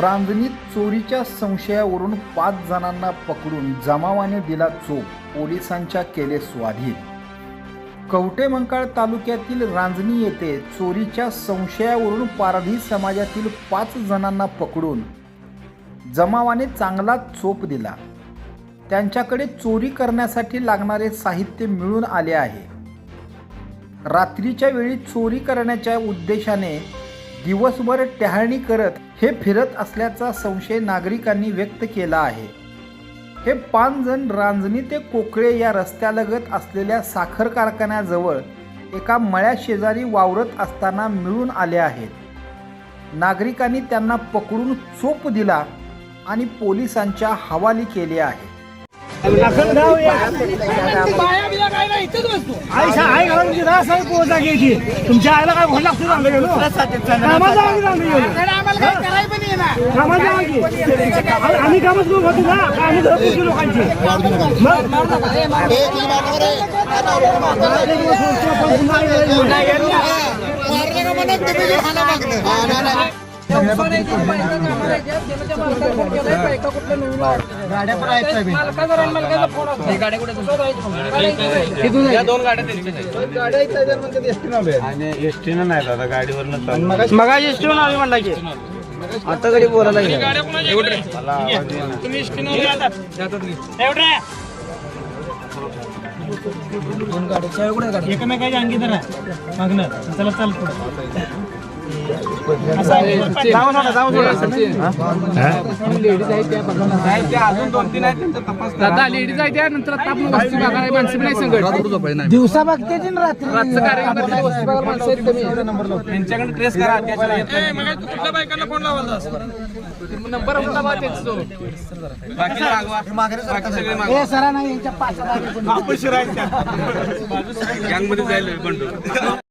रांजणीत चोरीच्या संशयावरून पाच जणांना पकडून जमावाने दिला चोप. पोलिसांच्या केले स्वाधीन. कवटेमंकाळ तालुक्यातील रांजणी येथे चोरीच्या संशयावरून पारधी समाजातील पाच जणांना पकडून जमावाने चांगला चोप दिला. त्यांच्याकडे चोरी करण्यासाठी लागणारे साहित्य मिळून आले आहे. रात्रीच्या वेळी चोरी करण्याच्या उद्देशाने दिवसभर टहाळणी करत हे फिरत असल्याचा संशय नागरिकांनी व्यक्त केला आहे. हे पाच जण रांजणी ते कोकळे या रस्त्यालगत असलेल्या साखर कारखान्याजवळ एका मळ्या शेजारी वावरत असताना मिळून आले आहेत. नागरिकांनी त्यांना पकडून चोप दिला आणि पोलिसांच्या हवाली केले आहे. बसतो आईशा आई घालून रास आहे पोहोचा घ्यायची तुमच्या आईला काय भोट लागतो चांगलं गेलो? कामात जावा की चांगलं गेलो. कामात जावा की आम्ही- आम्ही कामच करू होतो ना. का आम्ही घर पुढची लोकांची? एसटीनं नाही दादा चाललो. मग एसटी आम्ही म्हणला की. आता कधी बोलायला मला आवाज येईना. एकमेकाच्या अंगी तर मागणं. चला चाल पुढे. दादा लेडीज आहे त्यानंतर दिवसा बघते नंबर आपला बा तेच तो हे. सरा नाही यांच्या पाच आपण शिरायचं. गँगमध्ये जायला बंडू